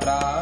प्राण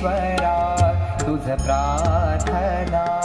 ईश्वरा तुझ प्रार्थना.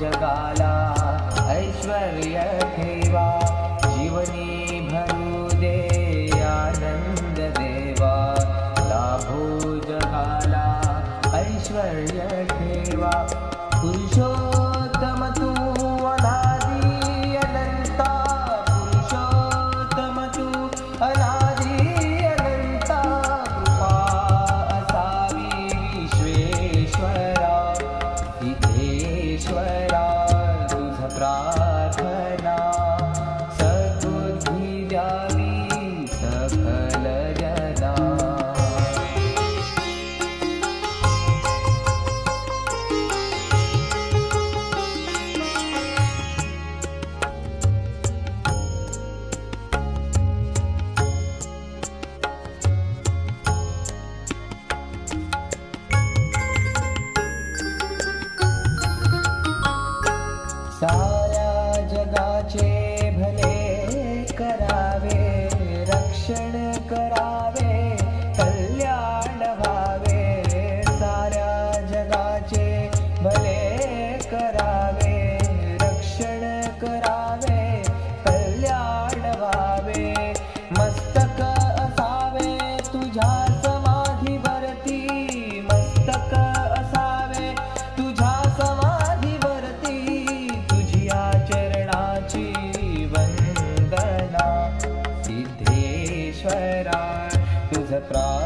जगाला सिद्धेश्वरा तुझ प्रा